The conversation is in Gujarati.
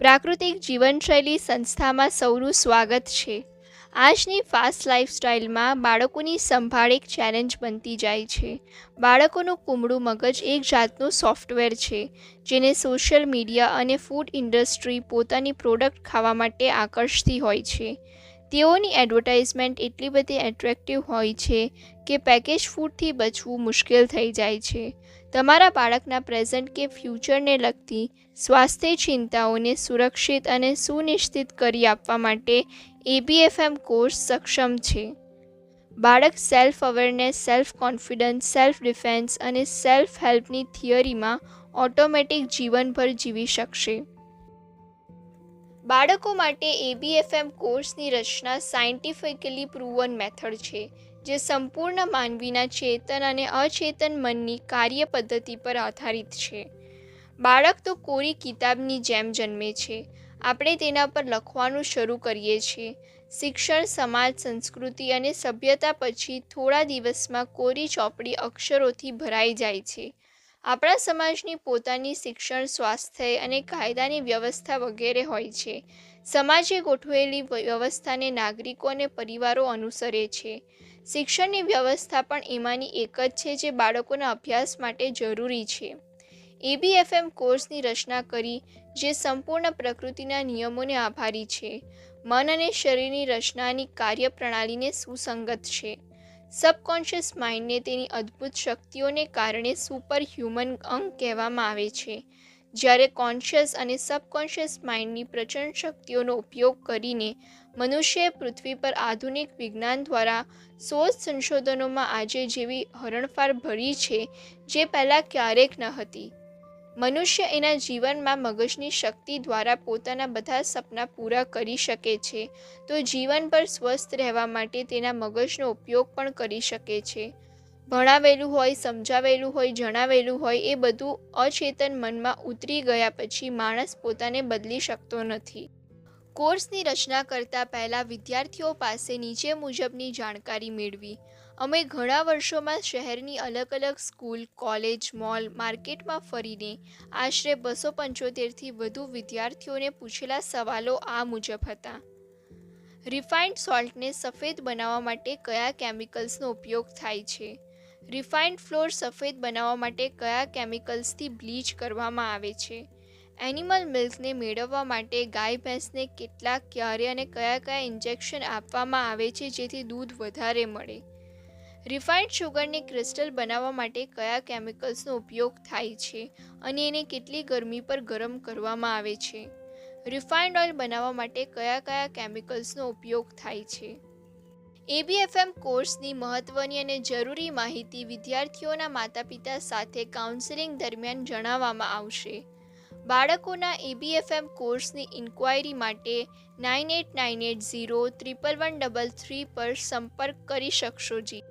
પ્રાકૃતિક જીવનશૈલી સંસ્થામાં સૌનું સ્વાગત છે. આજની ફાસ્ટ લાઇફસ્ટાઇલમાં બાળકોની સંભાળ એક ચેલેન્જ બનતી જાય છે. બાળકોનું કુમળું મગજ એક જાતનું સોફ્ટવેર છે, જેને સોશિયલ મીડિયા અને ફૂડ ઇન્ડસ્ટ્રી પોતાની પ્રોડક્ટ ખાવા માટે આકર્ષતી હોય છે. તેઓની એડવર્ટાઇઝમેન્ટ એટલી બધી એટ્રેક્ટિવ હોય છે કે પેકેજ ફૂડથી બચવું મુશ્કેલ થઈ જાય છે. તમારા બાળકના પ્રેઝન્ટ કે ફ્યુચરને લગતી સ્વાસ્થ્ય ચિંતાઓને સુરક્ષિત અને સુનિશ્ચિત કરી આપવા માટે એબીએફએમ કોર્સ સક્ષમ છે. બાળક self awareness self confidence self defence અને સેલ્ફ હેલ્પની થિયરીમાં ઓટોમેટિક જીવનભર જીવી શકશે. બાળકો માટે એબીએફએમ કોર્સની રચના સાયન્ટિફિકલી પ્રૂવન મેથડ છે, જે સંપૂર્ણ માનવીના ચેતન અને અચેતન મનની કાર્ય પદ્ધતિ પર આધારિત છે. બાળક તો કોરી કિતાબની જેમ જન્મે છે. આપણે તેના પર લખવાનું શરૂ કરીએ છીએ. શિક્ષણ, સમાજ, સંસ્કૃતિ અને સભ્યતા પછી થોડા દિવસમાં કોરી ચોપડી અક્ષરોથી ભરાઈ જાય છે. આપણા સમાજની પોતાની શિક્ષણ, સ્વાસ્થ્ય અને કાયદાની વ્યવસ્થા વગેરે હોય છે. સમાજે ગોઠવેલી વ્યવસ્થાને નાગરિકો અને પરિવારો અનુસરે છે. શિક્ષણની વ્યવસ્થા પણ એમાંની એક જ છે જે બાળકોના અભ્યાસ માટે જરૂરી છે. એબીએફએમ કોર્સની રચના કરી, જે સંપૂર્ણ પ્રકૃતિના નિયમોને આભારી છે. મન અને શરીરની રચનાની કાર્યપ્રણાલીને સુસંગત છે. સબકોન્શિયસ માઇન્ડને તેની અદ્ભુત શક્તિઓને કારણે સુપર હ્યુમન અંગ કહેવામાં આવે છે. જ્યારે કોન્શિયસ અને સબકોન્શિયસ માઇન્ડની પ્રચંડ શક્તિઓનો ઉપયોગ કરીને મનુષ્યએ પૃથ્વી પર આધુનિક વિજ્ઞાન દ્વારા શોધ સંશોધનોમાં આજે જેવી હરણફાળ ભરી છે, જે પહેલાં ક્યારેક ન હતી. મનુષ્ય એના જીવનમાં મગજની શક્તિ દ્વારા પોતાના બધા સપના પૂરા કરી શકે છે. તો જીવન પર સ્વસ્થ રહેવા માટે તેના મગજનો ઉપયોગ પણ કરી શકે છે. ભણાવેલું હોય, સમજાવેલું હોય, જણાવેલું હોય એ બધું અચેતન મનમાં ઉતરી ગયા પછી માણસ પોતાને બદલી શકતો નથી. કોર્સની રચના કરતાં પહેલાં વિદ્યાર્થીઓ પાસે નીચે મુજબની જાણકારી મેળવી. અમે ઘણા વર્ષોમાં શહેરની અલગ અલગ સ્કૂલ, કોલેજ, મોલ, માર્કેટમાં ફરીને આશરે બસો પંચોતેરથી વધુ વિદ્યાર્થીઓને પૂછેલા સવાલો આ મુજબ હતા. રિફાઇન્ડ સોલ્ટને સફેદ બનાવવા માટે કયા કેમિકલ્સનો ઉપયોગ થાય છે? રિફાઇન્ડ ફ્લોર સફેદ બનાવવા માટે કયા કેમિકલ્સથી બ્લીચ કરવામાં આવે છે? એનિમલ મિલ્કને મેળવવા માટે ગાય ભેંસને કેટલા ક્યારે અને કયા કયા ઇન્જેક્શન આપવામાં આવે છે જેથી દૂધ વધારે મળે? રિફાઇન્ડ શુગરને ક્રિસ્ટલ બનાવવા માટે કયા કેમિકલ્સનો ઉપયોગ થાય છે અને એને કેટલી ગરમી પર ગરમ કરવામાં આવે છે? રિફાઇન્ડ ઓઇલ બનાવવા માટે કયા કયા કેમિકલ્સનો ઉપયોગ થાય છે? એબીએફએમ કોર્સની મહત્ત્વની અને જરૂરી માહિતી વિદ્યાર્થીઓના માતા પિતા સાથે કાઉન્સેલિંગ દરમિયાન જણાવવામાં આવશે. બાળકોના એબીએફએમ કોર્સની ઇન્ક્વાયરી માટે nine eight nine eight zero triple one double three પર સંપર્ક કરી શકશો જી.